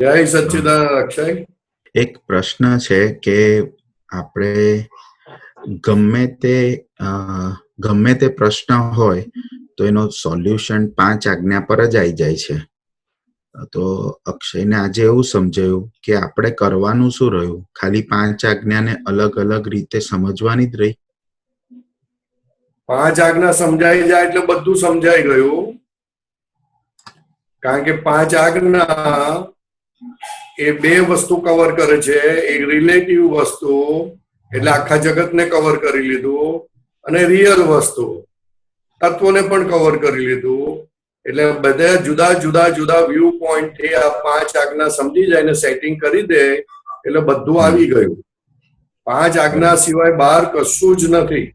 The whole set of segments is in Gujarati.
જય સચ્ચિદાનંદ અક્ષય. એક પ્રશ્ન છે કે આપણે ગમે તે ગમે તે પ્રશ્ન હોય તો એનો સોલ્યુશન પાંચ આજ્ઞા પર જ આવી જાય છે. તો અક્ષયને આજે એવું સમજાયું કે આપણે કરવાનું શું રહ્યું? ખાલી પાંચ આજ્ઞાને અલગ અલગ રીતે સમજવાની જ રહી. પાંચ આજ્ઞા સમજાઈ જાય એટલે બધું સમજાઈ ગયું. કારણ કે પાંચ આજ્ઞા એ બે વસ્તુ કવર કરે છે. એક રિલેટિવ વસ્તુ, એટલે આખા જગતને કવર કરી લીધું અને રિયલ વસ્તુ, તત્વોને પણ કવર કરી લીધું. એટલે બધા જુદા જુદા જુદા વ્યૂ પોઈન્ટથી આ પાંચ આજ્ઞા સમજી જાય ને સેટિંગ કરી દે, એટલે બધું આવી ગયું. પાંચ આજ્ઞા સિવાય બહાર કશું જ નથી.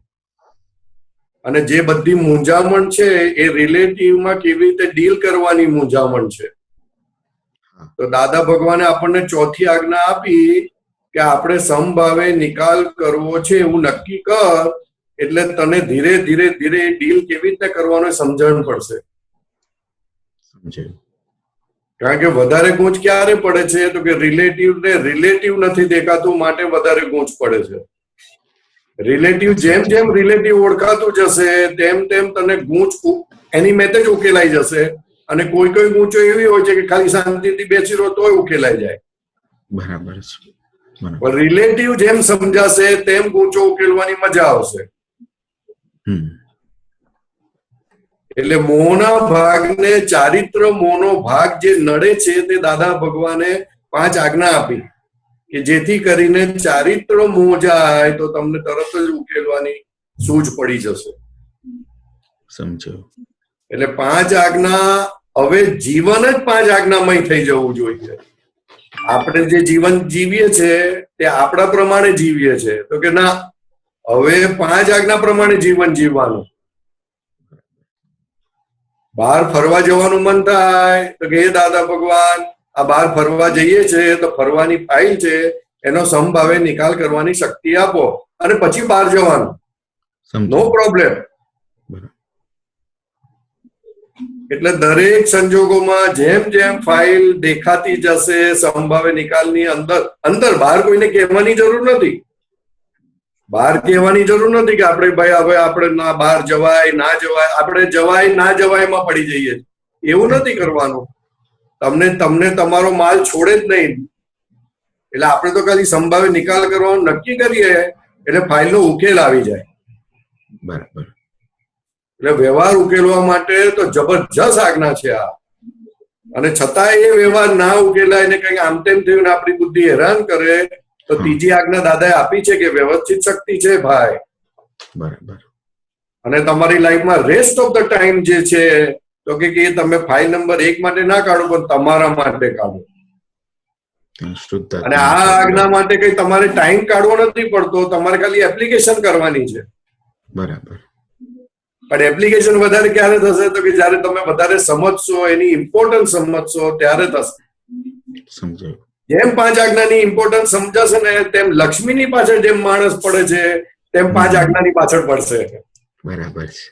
અને જે બધી મૂંઝામણ છે એ રિલેટિવમાં કેવી રીતે ડીલ કરવાની મૂંઝામણ છે? તો દાદા ભગવાને આપણને ચોથી આજ્ઞા આપી કે આપણે સમભાવે નિકાલ કરવો છે એવું નક્કી કર એટલે તને ધીરે ધીરે ધીરે ડીલ કેવી રીતે કરવાનો સમજણ પડશે. કારણ કે વધારે ગૂંચ ક્યારે પડે છે? તો કે રિલેટિવ ને રિલેટિવ નથી દેખાતું માટે વધારે ગૂંચ પડે છે. રિલેટિવ જેમ જેમ રિલેટિવ ઓળખાતું જશે તેમ તેમ તને ગૂંચ એની મેતે જ ઉકેલાઈ જશે. અને કોઈ કોઈ ઊંચો એવી હોય છે કે ખાલી શાંતિથી બેસી રહો તોય ઉકેલાઈ જાય. બરાબર છે. પણ રિલેટિવ જેમ સમજાશે તેમ ઊંચો ઉકેલવાની મજા આવશે. એટલે મોહના ભાગને ચારિત્ર મોહનો ભાગ જે નડે છે તે દાદા ભગવાને પાંચ આજ્ઞા આપી કે જેથી કરીને ચારિત્ર મોહ જાય તો તમને તરત જ ઉકેલવાની સૂઝ પડી જશે. સમજો. એટલે પાંચ આજ્ઞા હવે જીવન જ પાંચ આજ્ઞામય થઈ જવું જોઈએ. આપણે જે જીવન જીવીએ છે તે આપણા પ્રમાણે જીવીએ છે. તો કે ના હવે પાંચ આજ્ઞા પ્રમાણે જીવન જીવવાનું. બહાર ફરવા જવાનું મન થાય તો કે હે દાદા ભગવાન આ બહાર ફરવા જઈએ છે તો ફરવાની ફાઇલ છે એનો સમભાવે નિકાલ કરવાની શક્તિ આપો. અને પછી બહાર જવાનું. નો પ્રોબ્લેમ બરાબર. એટલે દરેક સંજોગોમાં જેમ જેમ ફાઇલ દેખાતી જશે, સંભાવે નિકાલની અંદર અંદર બહાર કોઈને કહેવાની જરૂર નથી. બહાર કહેવાની જરૂર નથી કે આપણે ભાઈ હવે આપણે ના બહાર જવાય, ના જવાય, આપણે જવાય, ના જવાયમાં પડી જઈએ. એવું નથી કરવાનું. તમને તમને તમારો માલ છોડે જ નહીં. એટલે આપણે તો ખાલી સંભાવે નિકાલ કરવાનો નક્કી કરીએ, એટલે ફાઇલનો ઉકેલ આવી જાય. બરાબર. એટલે વ્યવહાર ઉકેલવા માટે તો જબરજસ્ત આજ્ઞા છે આ. અને છતાંય એ વ્યવહાર ના ઉકેલાય ને કંઈક આમ તેમ થયું ને આપણી બુદ્ધિ હેરાન કરે તો ત્રીજી આજ્ઞા દાદાએ આપી છે કે વ્યવસ્થિત શક્તિ છે ભાઈ. બરાબર. અને તમારી લાઈફમાં રેસ્ટ ઓફ ધ ટાઈમ જે છે તો કે એ તમે ફાઇલ નંબર એક માટે ના કાઢો પણ તમારા માટે કાઢો. અને આ આજ્ઞા માટે કઈ તમારે ટાઈમ કાઢવો નથી પડતો તમારે ખાલી એપ્લિકેશન કરવાની છે. બરાબર. પણ એપ્લિકેશન વધારે ક્યારે થશે તો કે જ્યારે તમે વધારે સમજશો એની ઇમ્પોર્ટન્સ સમજશો ત્યારે થશે. જેમ પાંચ આજ્ઞાની ઇમ્પોર્ટન્સ સમજાશે ને તેમ લક્ષ્મીની પાછળ જેમ માણસ પડે છે તેમ પાંચ આજ્ઞાની પાછળ પડશે. બરાબર છે.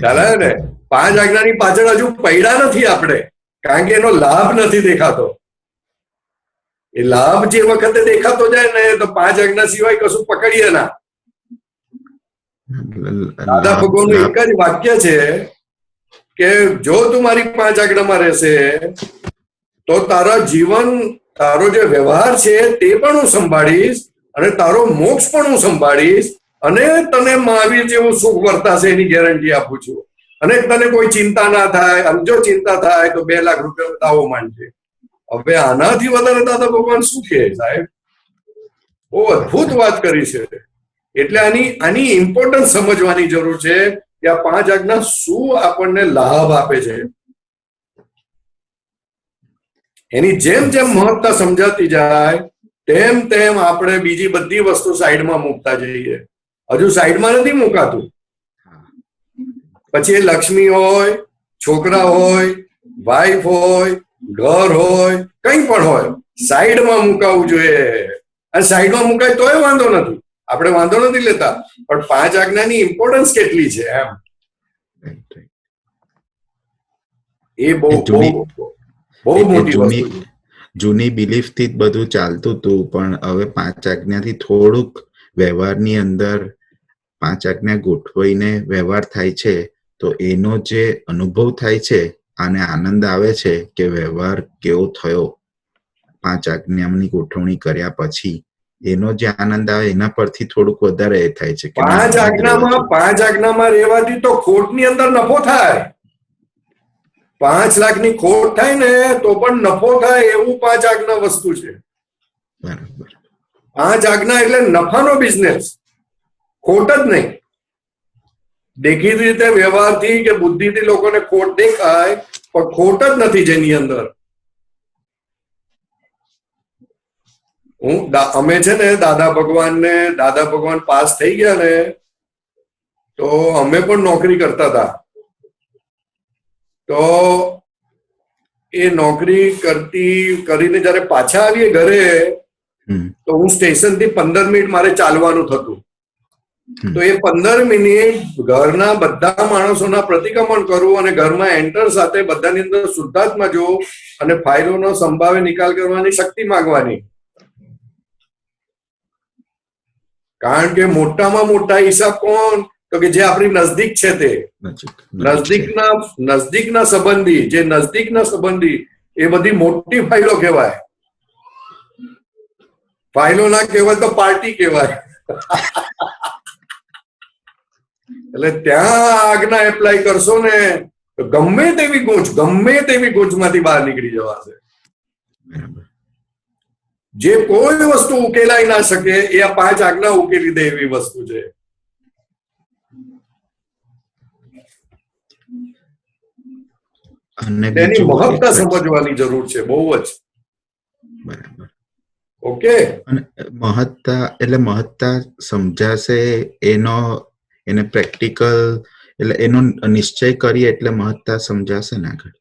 ખ્યાલ ને? પાંચ આજ્ઞાની પાછળ હજુ પૈડા નથી આપણે કારણ કે એનો લાભ નથી દેખાતો. એ લાભ જે વખતે દેખાતો જાય ને તો પાંચ આજ્ઞા સિવાય કશું પકડીએ ના. દાદા ભગવાનનું એક જ વાક્ય છે કે જો તું મારી પાંચ આજ્ઞામાં રહેશે તો તારા જીવન તારો જે વ્યવહાર છે તે પણ હું સંભાળીશ અને તારો મોક્ષ પણ હું સંભાળીશ અને તને મહાવીર જેવું સુખ વર્તાશે એની ગેરંટી આપું છું. અને તને કોઈ ચિંતા ના થાય અને જો ચિંતા થાય તો બે લાખ રૂપિયા દાવો માંડજે. હવે આનાથી વધારે દાદા ભગવાન શું કહે સાહેબ? બહુ અદભુત વાત કરી છે. એટલે આની આની ઇમ્પોર્ટન્સ સમજવાની જરૂર છે કે આ પાંચ આજ્ઞા શું આપણને લાભ આપે છે. એની જેમ જેમ મહત્તા સમજાતી જાય, તેમ તેમ આપણે બીજી બધી વસ્તુ સાઈડમાં મૂકતા જઈએ. હજુ સાઈડમાં નથી મુકાતું. પછી એ લક્ષ્મી હોય, છોકરા હોય વાઈફ હોય, ઘર હોય, કંઈ પણ હોય, સાઈડમાં મુકાવવું જોઈએ. અને સાઈડમાં મુકાય તોય વાંધો નથી. આપણે વાંધો નથી લેતા પણ પાંચ આજ્ઞાની ઇમ્પોર્ટન્સ કેટલી છે એમ. એ બહુ બહુ મોટી વસ્તુ જૂની બિલીફથી જ બધું ચાલતું હતું પણ હવે પાંચ આજ્ઞાથી થોડુંક વ્યવહારની અંદર પાંચ આજ્ઞા ગોઠવીને વ્યવહાર થાય છે તો એનો જે અનુભવ થાય છે અને આનંદ આવે છે કે વ્યવહાર કેવો થયો પાંચ આજ્ઞાની ગોઠવણી કર્યા પછી. એનો જે આનંદ આવે એના પરથી થોડુંક વધારે એ થાય છે પાંચ આજ્ઞામાં પાંચ આજ્ઞામાં રહેવાથી તો ખોટની અંદર નફો થાય. પાંચ લાખની ખોટ થાય ને તો પણ નફો થાય એવું પાંચ આજ્ઞા વસ્તુ છે. બરાબર. પાંચ આજ્ઞા એટલે નફાનો બિઝનેસ ખોટ જ નહીં. દેખીતી રીતે વ્યવહારથી કે બુદ્ધિથી લોકોને ખોટ દેખાય પણ ખોટ જ નથી જેની અંદર. હું અમે છે ને દાદા ભગવાન ને દાદા ભગવાન પાસ થઈ ગયા ને તો અમે પણ નોકરી કરતા હતા. તો એ નોકરી કરતી કરીને જયારે પાછા આવીએ ઘરે તો હું સ્ટેશનથી પંદર મિનિટ મારે ચાલવાનું થતું. તો એ પંદર મિનિટ ઘરના બધા માણસોના પ્રતિક્રમણ કરવું અને ઘરમાં એન્ટર સાથે બધાની અંદર શુદ્ધાત્મા જોવું અને ફાઇલોનો સંભાવે નિકાલ કરવાની શક્તિ માંગવાની. કારણ કે મોટામાં મોટા હિસાબ કોણ? તો કે જે આપણી નજદીક છે તે. નજદીકના નજદીકના સંબંધી જે નજદીકના સંબંધી એ બધી મોટી ફાઇલો કહેવાય. ફાઇલો ના કહેવાય તો પાર્ટી કહેવાય. એટલે ત્યાં આજ્ઞા એપ્લાય કરશો ને તો ગમે તેવી ગૂંચ ગમે તેવી ગૂંચમાંથી બહાર નીકળી જવાશે. બરાબર. જે કોઈ વસ્તુ ઉકેલાઈ ના શકે એ આ પાંચ આજ્ઞા ઉકેલી દે એવી વસ્તુ છે. તેની મહત્તા સમજવાની જરૂર છે બહુ જ. બરાબર. ઓકે? અને મહત્તા એટલે મહત્તા સમજાશે એનો એને પ્રેક્ટિકલ એટલે એનો નિશ્ચય કરીએ એટલે મહત્તા સમજાશે ને આગળ?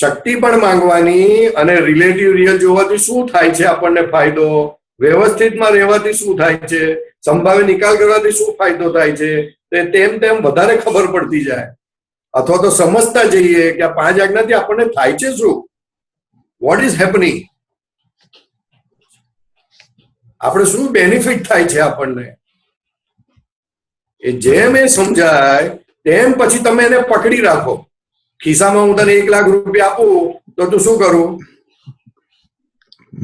શક્તિ પણ માંગવાની અને રિલેટિવ રિયલ જોવાથી શું થાય છે આપણને ફાયદો? વ્યવસ્થિતમાં રહેવાથી શું થાય છે? સંભાવે નિકાલ કરવાથી શું ફાયદો થાય છે? તે તેમ તેમ વધારે ખબર પડતી જાય. અથવા તો સમજતા જઈએ કે આ પાંચ આજ્ઞાથી આપણને થાય છે શું? વોટ ઇઝ હેપનિંગ આપણે શું બેનિફિટ થાય છે આપણને? એ જેમ એ સમજાય, તેમ પછી તમે એને પકડી રાખો. ખિસ્સામાં હું તને એક લાખ રૂપિયા આપું તો તું શું કરું?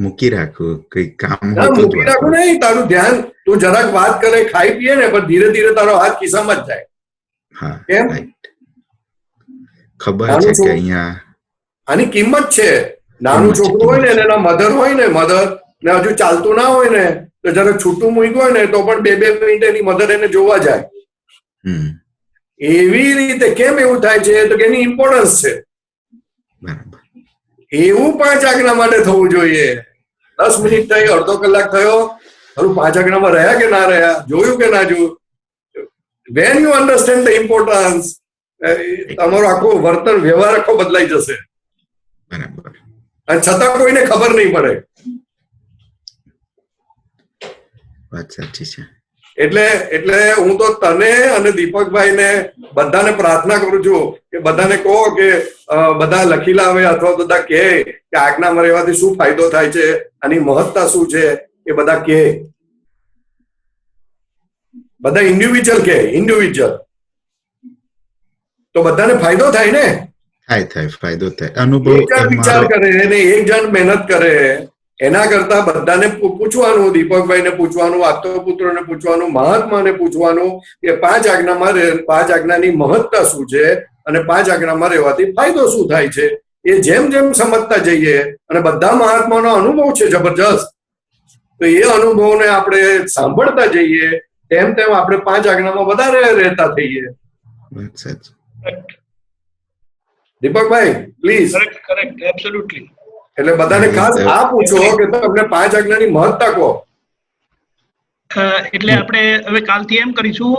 મૂકી રાખું કઈ કામ મૂકી રાખું. નહીં તારું ધ્યાન તું જરાક વાત કરે ખાઈ પીએ ને પણ ધીરે ધીરે તારો હાથ ખિસ્સામાં જ જાય. હા કેમ? ખબર છે કે અહીંયા આની કિંમત છે. નાનું છોકરું હોય ને એના મધર હોય ને મધર ને હજુ ચાલતું ના હોય ને તો જયારે છૂટું મૂક્યું હોય ને તો પણ બે બે મિનિટ એની મધર એને જોવા જાય. હમ. એવી રીતે કેમ એવું થાય છે તો કે એની ઇમ્પોર્ટન્સ છે. એવું પાંચ આજ્ઞા માટે થવું જોઈએ. દસ મિનિટ થઈ અડધો કલાક થયો હલું પાંચ આજ્ઞામાં રહ્યા કે ના રહ્યા જોયું કે ના જોયું? When you understand the importance તમારો આખો વર્તન વ્યવહાર આખો બદલાઈ જશે. બરાબર. અને છતાં કોઈને ખબર નહીં પડે. વાત સાચી છે. એટલે એટલે હું તો તને અને દીપકભાઈને બધાને પ્રાર્થના કરું છું કે બધાને કહો કે બધા લખી લાવે અથવા બધા કહે કે આજ્ઞામાં રહેવાથી શું ફાયદો થાય છે આની મહત્તા શું છે એ બધા કહે. બધા ઇન્ડિવિજ્યુઅલ કે ઇન્ડિવિજ્યુઅલ તો બધાને ફાયદો થાય ને? થાય થાય ફાયદો થાય. અનુભવ વિચાર કરે ને એક જણ મહેનત કરે. એના કરતા બધાને પૂછવાનું દીપકભાઈને પૂછવાનું આત્મપુત્રોને પૂછવાનું મહાત્માને પૂછવાનું કે પાંચ આજ્ઞામાં પાંચ આજ્ઞાની મહત્તા શું છે અને પાંચ આજ્ઞામાં રહેવાથી ફાયદો શું થાય છે? એ જેમ જેમ સમજતા જઈએ અને બધા મહાત્માનો અનુભવ છે જબરજસ્ત. તો એ અનુભવને આપણે સાંભળતા જઈએ તેમ તેમ આપણે પાંચ આજ્ઞામાં વધારે રહેતા થઈએ. Deepakbhai please correct correct absolutely એટલે બધાને ખાસ આ પૂછો કે તમને પાંચ આજ્ઞાની મહત્તા કહો. એટલે આપણે હવે કાલથી એમ કરીશું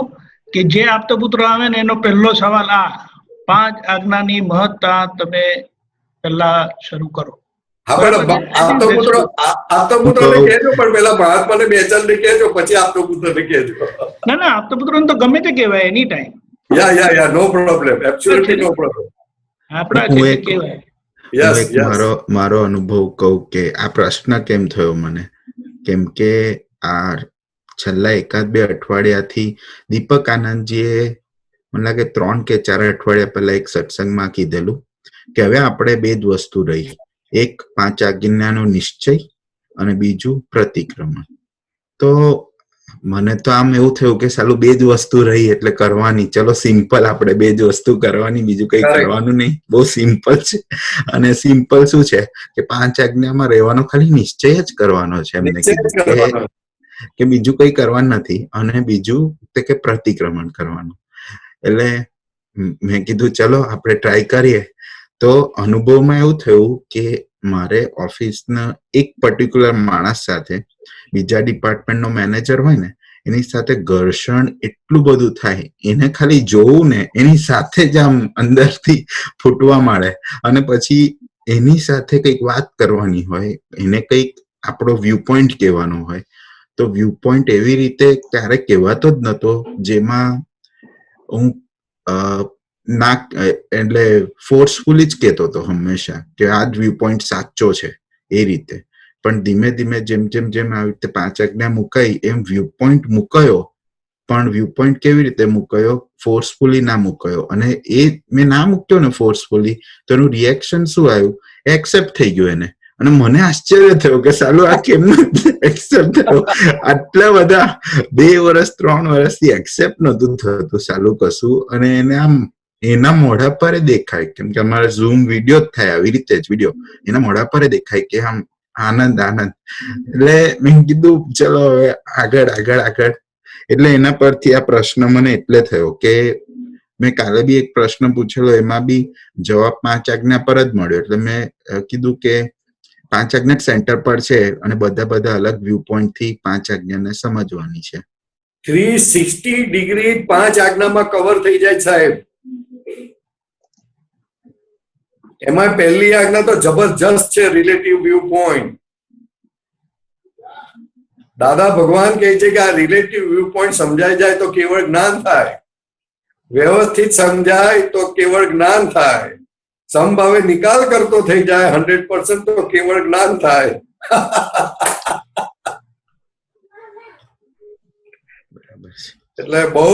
કે જે આપતો પુત્ર આવે ને એનો પહેલો સવાલ આ પાંચ આજ્ઞાની મહત્તા તમે પહેલા શરૂ કરો. હા પણ આપતો પુત્ર આપતો કહેજો પણ પેલા મહાત્માને બે ચાર ને કહેજો પછી આપતો પુત્રને કહેજો. ના ના આપતો પુત્ર તો ગમે તે કહેવાય any time yeah yeah yeah no problem absolutely no problem આપણા કહેવાય. યસ મારો મારો અનુભવ કહું કે આ પ્રશ્ન કેમ થયો મને? કેમ કે આ છેલ્લા એકાદ બે અઠવાડિયાથી દીપક આનંદજીએ મને લાગે ત્રણ કે ચાર અઠવાડિયા પહેલા એક સત્સંગમાં કીધેલું કે હવે આપણે બે જ વસ્તુ રહી. એક પાંચ આજ્ઞાનો નિશ્ચય અને બીજું પ્રતિક્રમણ. તો મને તો આમ એવું થયું કે સાલું બે જ વસ્તુ રહી એટલે કરવાની. ચલો સિમ્પલ આપણે બે જ વસ્તુ કરવાની બીજું કઈ કરવાનું નહીં. બહુ સિમ્પલ છે. અને સિમ્પલ શું છે? કે પાંચ આજ્ઞામાં રહેવાનો ખાલી નિશ્ચય જ કરવાનો છે એમને કે બીજું કઈ કરવાનું નથી અને બીજું તે કે પ્રતિક્રમણ કરવાનું. એટલે મેં કીધું ચલો આપણે ટ્રાય કરીએ. તો અનુભવમાં એવું થયું કે મારે ઓફિસના એક પર્ટિક્યુલર માણસ સાથે બીજા ડિપાર્ટમેન્ટનો મેનેજર હોય ને, એની સાથે ઘર્ષણ એટલું બધું થાય, એને ખાલી જોવું ને, એની સાથે જ આમ અંદરથી ફૂટવા માંડે. અને પછી એની સાથે કંઈક વાત કરવાની હોય, એને કંઈક આપણો વ્યૂ પોઈન્ટ કહેવાનો હોય, તો વ્યૂ પોઈન્ટ એવી રીતે ક્યારેક કહેવાતો જ નતો, જેમાં હું ના એટલે ફોર્સફુલી જ કહેતો હતો હંમેશા, કે આ જ વ્યૂ પોઈન્ટ સાચો છે, એ રીતે. પણ ધીમે ધીમે જેમ જેમ જેમ આવી રીતે પાંચ આજ્ઞા મુકાઈ, એમ વ્યૂ પોઈન્ટ મુકાયો. પણ વ્યૂ પોઈન્ટ કેવી રીતે મુકાયો? ફોર્સફુલી ના મુકાયો. અને એ મેં ના મૂક્યો ને ફોર્સફુલી તો એનું રિએક્શન શું આવ્યું? એક્સેપ્ટ થઈ ગયું એને. અને મને આશ્ચર્ય થયું કે સાલું આ કેમ એક્સેપ્ટ થયો? આટલા બધા બે વર્ષ ત્રણ વર્ષથી એક્સેપ્ટ નતું થતું સાલું કશું. અને એને આમ, એના મોઢા પર દેખાય. કેમ કે અમારે ઝૂમ વીડિયો જ થાય આવી રીતે જ વીડિયો એના મોઢા પર દેખાય કે આમ આનંદ આનંદ. એટલે મેં કીધું ચલો હવે આગળ આગળ આગળ. એટલે એના પરથી આ પ્રશ્ન મને એટલે થયો કે મેં કાલે બી એક પ્રશ્ન પૂછેલો એમાં બી જવાબ પાંચ આજ્ઞા પર જ મળ્યો. એટલે મેં કીધું કે પાંચ આજ્ઞા સેન્ટર પર છે અને બધા બધા અલગ વ્યૂ પોઈન્ટથી પાંચ આજ્ઞાને સમજવાની છે. થ્રી સિક્સટી ડિગ્રી પાંચ આજ્ઞામાં કવર થઈ જાય સાહેબ. એમાં પહેલી આજ્ઞા તો જબરજસ્ત છે રિલેટિવ વ્યૂ પોઈન્ટ દાદા ભગવાન કહે છે કે આ રિલેટિવ વ્યૂ પોઈન્ટ સમજાઈ જાય તો કેવળ જ્ઞાન થાય. વ્યવસ્થિત સમજાય તો કેવળ જ્ઞાન થાય. સમભાવે નિકાલ કરતો થઈ જાય હંડ્રેડ પર્સન્ટ તો કેવળ જ્ઞાન થાય. એટલે બહુ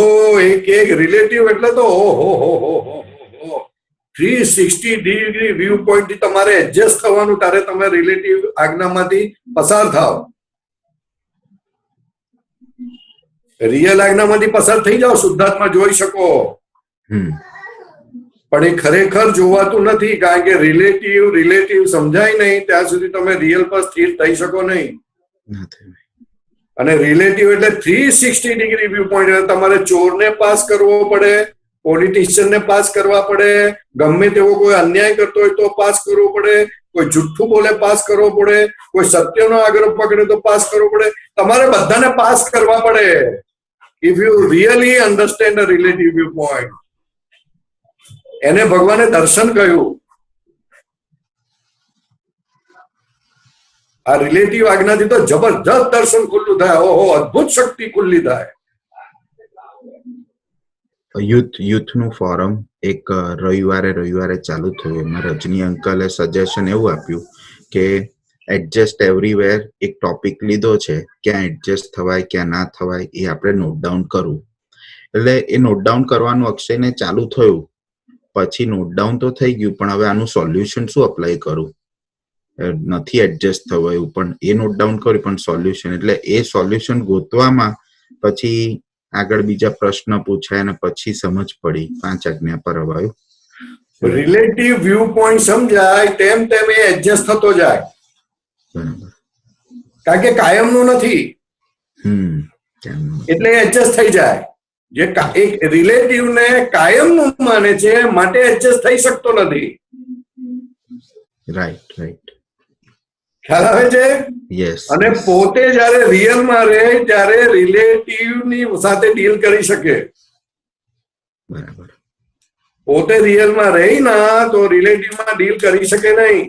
એક એક રિલેટિવ એટલે તો ઓહો હો હો હો. થ્રી સિક્સટી ડિગ્રી વ્યૂ પોઈન્ટથી તમારે એડજસ્ટ થવાનું ત્યારે તમે રિલેટિવ આજ્ઞામાંથી પસાર થાવ. રિયલ આજ્ઞામાંથી પસાર થઈ જાઓ શુદ્ધાત્મા જોઈ શકો. હમ. પણ એ ખરેખર જોવાતું નથી કારણ કે રિલેટિવ રિલેટિવ સમજાય નહીં ત્યાં સુધી તમે રિયલ પર સ્થિર થઈ શકો નહીં. અને રિલેટિવ એટલે three sixty degree view point તમારે ચોરને પાસ કરવો પડે. પોલિટિશિયનને પાસ કરવા પડે, ગમે તેવો કોઈ અન્યાય કરતો હોય તો પાસ કરવો પડે, કોઈ જુઠ્ઠું બોલે પાસ કરવો પડે, કોઈ સત્યનો આગ્રહ પકડે તો પાસ કરવો પડે. તમારે બધાને પાસ કરવા પડે. If you really understand a relative view point એને ભગવાને દર્શન કહ્યું. આ રિલેટિવ આજ્ઞાથી તો જબરજસ્ત દર્શન ખુલ્લું થાય. ઓહો, અદભુત શક્તિ ખુલ્લી થાય. યુથ યુથનું ફોરમ એક રવિવારે રવિવારે ચાલુ થયું. એમાં રજની અંકલે સજેશન એવું આપ્યું કે એડજસ્ટ એવરીવેર એક ટોપિક લીધો છે. ક્યાં એડજસ્ટ થવાય, ક્યાં ના થવાય, એ આપણે નોટ ડાઉન કરવું. એટલે એ નોટ ડાઉન કરવાનું અક્ષયને ચાલુ થયું. પછી નોટ ડાઉન તો થઈ ગયું, પણ હવે આનું સોલ્યુશન શું અપ્લાય કરું? નથી એડજસ્ટ થવું એવું પણ એ નોટ ડાઉન કર્યું, પણ સોલ્યુશન એટલે એ સોલ્યુશન ગોતવામાં પછી આગળ બીજા પ્રશ્ન પૂછાય અને પછી સમજ પડી. પાંચ આજ્ઞા પર અવાયું. રિલેટિવ વ્યૂ પોઈન્ટ સમજાય તેમ તેમ એ એડજસ્ટ થતો જાય. બરાબર. કારણ કે કાયમનું નથી. એટલે એડજસ્ટ થઈ જાય. જે એક રિલેટિવ ને કાયમનું માને છે માટે એડજસ્ટ થઈ શકતો નથી. રાઈટ રાઈટ ખ્યાલ આવે છે? યસ અને પોતે જયારે રિયલમાં રહે ત્યારે રિલેટિવની સાથે ડીલ કરી શકે. બરાબર. પોતે રિયલમાં રહી ના તો રિલેટિવમાં ડીલ કરી શકે નહીં.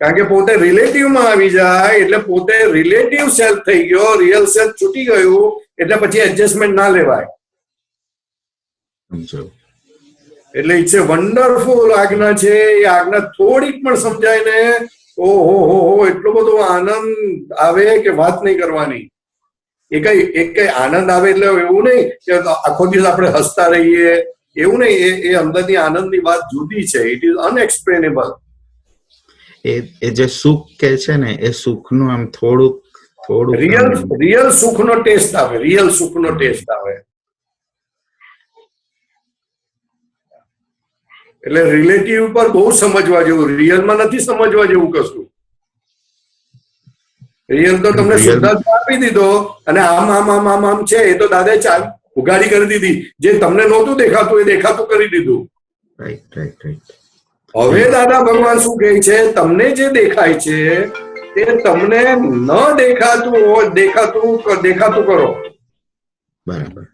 કારણ કે પોતે રિલેટિવમાં આવી જાય એટલે પોતે રિલેટિવ સેલ્ફ થઈ ગયો રિયલ સેલ્ફ છૂટી ગયું એટલે પછી એડજસ્ટમેન્ટ ના લેવાય. એટલે ઇટ્સ એ વન્ડરફુલ આજ્ઞા છે એ આજ્ઞા થોડીક પણ સમજાય ને ઓહો હો હો એટલો બધો આનંદ આવે કે વાત નહીં કરવાની? એ કઈ એક કઈ આનંદ આવે એટલે એવું નહીં કે આખો દિવસ આપણે હસતા રહીએ. એવું નહીં એ એ અંદરની આનંદની વાત જુદી છે. ઇટ ઇઝ અનએક્સપ્લેનેબલ એ એ જે સુખ કે છે ને એ સુખનું આમ થોડુંક થોડું રિયલ રિયલ સુખનો ટેસ્ટ આવે રિયલ સુખનો ટેસ્ટ આવે. એટલે રિલેટિવ પર બહુ સમજવા જેવું રિયલમાં નથી સમજવા જેવું કશું. રિયલ તો તમને શુદ્ધાર્થ આપી દીધો અને આમ આમ આમ આમ આમ છે એ તો દાદા ચાલ ઉગાડી કરી દીધી. જે તમને નહોતું દેખાતું એ દેખાતું કરી દીધું. રાઈટ રાઈટ રાઈટ હવે દાદા ભગવાન શું કહે છે? તમને જે દેખાય છે તે તમને ન દેખાતું હોય દેખાતું દેખાતું કરો. બરાબર.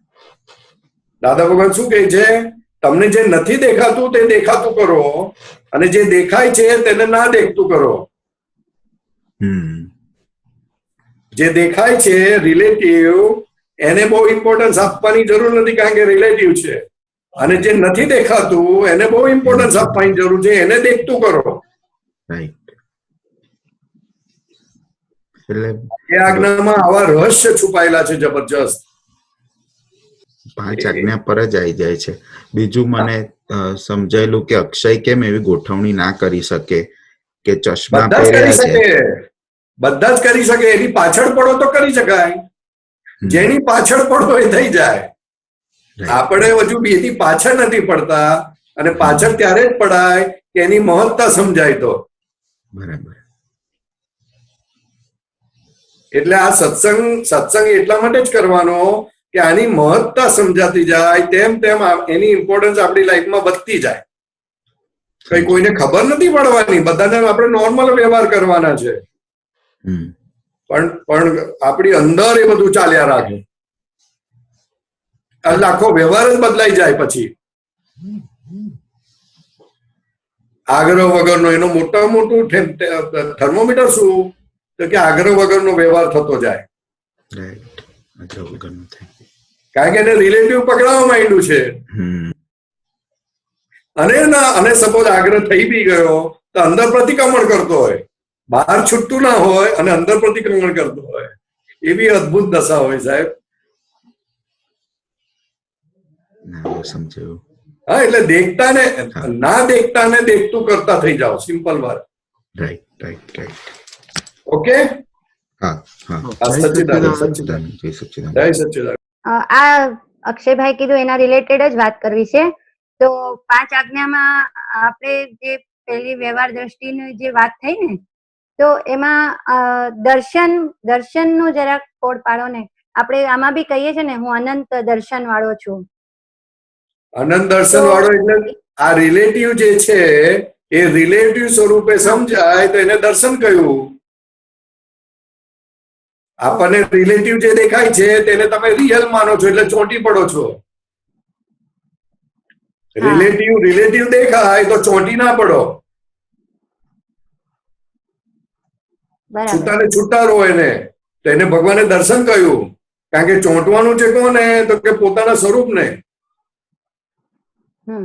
દાદા ભગવાન શું કહે છે? તમને જે નથી દેખાતું તે દેખાતું કરો અને જે દેખાય છે તેને ના દેખતું કરો. જે દેખાય છે રિલેટિવ એને બહુ ઇમ્પોર્ટન્સ આપવાની જરૂર નથી કારણ કે રિલેટિવ છે. અને જે નથી દેખાતું એને બહુ ઇમ્પોર્ટન્સ આપવાની જરૂર છે. એને દેખતું કરો. એટલે એ આજ્ઞામાં આવા રહસ્ય છુપાયેલા છે જબરજસ્ત. પાંચ આજ્ઞા પર જ આવી જાય છે. બીજું મને સમજાયેલું કે અક્ષય કેમ એવી ગોઠવણી ના કરી શકે કે ચશ્મા પહેર્યા છે? બધા જ કરી શકે. એની પાછળ પડો તો કરી શકાય. જેની પાછળ પડો એ થઈ જાય. આપણે હજુ બેથી પાછળ નથી પડતા અને પાછળ ત્યારે જ પડાય કે એની મહત્તા સમજાય તો. બરાબર. એટલે આ સત્સંગ સત્સંગ એટલા માટે જ કરવાનો કે આની મહત્તા સમજાતી જાય તેમ તેમ એની ઇમ્પોર્ટન્સ આપણી લાઈફમાં વધતી જાય. કઈ કોઈને ખબર નથી પડવાની બધાને આપણે નોર્મલ વ્યવહાર કરવાના છે. પણ પણ આપણી અંદર એ બધું ચાલ્યા રાખે. એટલે આખો વ્યવહાર જ બદલાઈ જાય પછી. આગ્રહ વગરનો એનો મોટા મોટું થર્મોમીટર શું? તો કે આગ્રહ વગરનો વ્યવહાર થતો જાય. રાઈટ વગરનું થાય કારણ કે એને રિલેટિવ પકડાવવા માંડ્યું છે. અને ના અને સપોઝ આગ્રહ થઈ બી ગયો તો અંદર પ્રતિક્રમણ કરતો હોય. બહાર છૂટતું ના હોય અને અંદર પ્રતિક્રમણ કરતો હોય. એવી અદભુત દશા હોય સાહેબ. સમજાયું. હા એટલે દેખતા ને ના દેખતા ને દેખતું કરતા થઈ જાઓ સિમ્પલ વાત. રાઈટ રાઈટ રાઈટ ઓકે આ સચ્ચિદાનંદ સચ્ચિદાનંદ સચ્ચિદાનંદ જય સચ્ચિદાનંદ જય સચ્ચિદાનંદ અ, આ અક્ષયભાઈ કીધું એના રિલેટેડ જ વાત કરવી છે તો પાંચ આજ્ઞામાં આપણે જે પહેલી વ્યવહાર દ્રષ્ટિની જે વાત થઈ ને તો એમાં દર્શન દર્શનનું જરાક કોડ પાડો ને આપણે આમાં બી કહીએ છીએ ને હું અનંત દર્શન વાળો છું અનંત દર્શન વાળો એટલે આ રિલેટિવ જે છે એ રિલેટિવ સ્વરૂપે સમજાય તો એને દર્શન કહ્યું આપણને રિલેટિવ જે દેખાય છે તેને તમે રિયલ માનો છો એટલે ચોંટી પડો છો. રિલેટિવ રિલેટિવ દેખાય તો ચોંટી ના પડો. છૂટા ને છૂટા રહો એને. તો એને ભગવાને દર્શન કહ્યું કારણ કે ચોંટવાનું છે કોને? તો કે પોતાના સ્વરૂપને. ને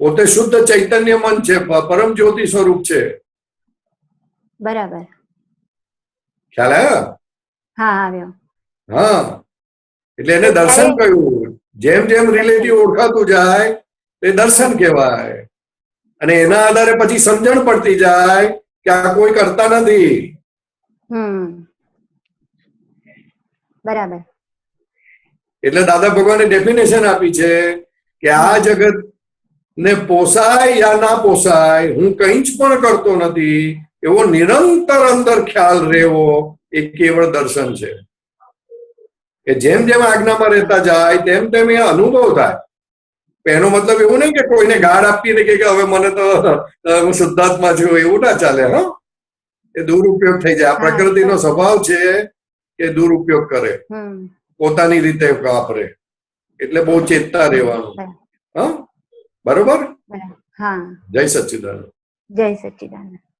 પોતે શુદ્ધ ચૈતન્ય મન છે પરમ જ્યોતિ સ્વરૂપ છે. બરાબર. ખ્યાલ આવ્યો? હા આવ્યો. હા. એટલે એને દર્શન કહ્યું જેમ જેમ રિલેટિવ ઓળખાતું જાય તે દર્શન કહેવાય. અને એના આધારે પછી સમજણ પડતી જાય કે આ કોઈ કરતા નથી. બરાબર. એટલે દાદા ભગવાને ડેફિનેશન આપી છે કે આ જગત ને પોસાય યા ના પોસાય હું કંઈ જ પણ કરતો નથી એવો નિરંતર અંદર ખ્યાલ રહેવો એ કેવળ દર્શન છે. કે જેમ જેમ આજ્ઞામાં રહેતા જાય તેમ તેમ એ અનુભવ થાય. એનો મતલબ એવું નહીં કે કોઈને ગાળ આપી ને કે હવે મને તો હું શુદ્ધાત્મા છું એવું ના ચાલે હા. એ દુરુપયોગ થઈ જાય. આ પ્રકૃતિનો સ્વભાવ છે કે દુરુપયોગ કરે. પોતાની રીતે વાપરે. એટલે બહુ ચેતતા રહેવાનું. હા. બરોબર? જય સચ્ચિદાનંદ જય સચ્ચિદાનંદ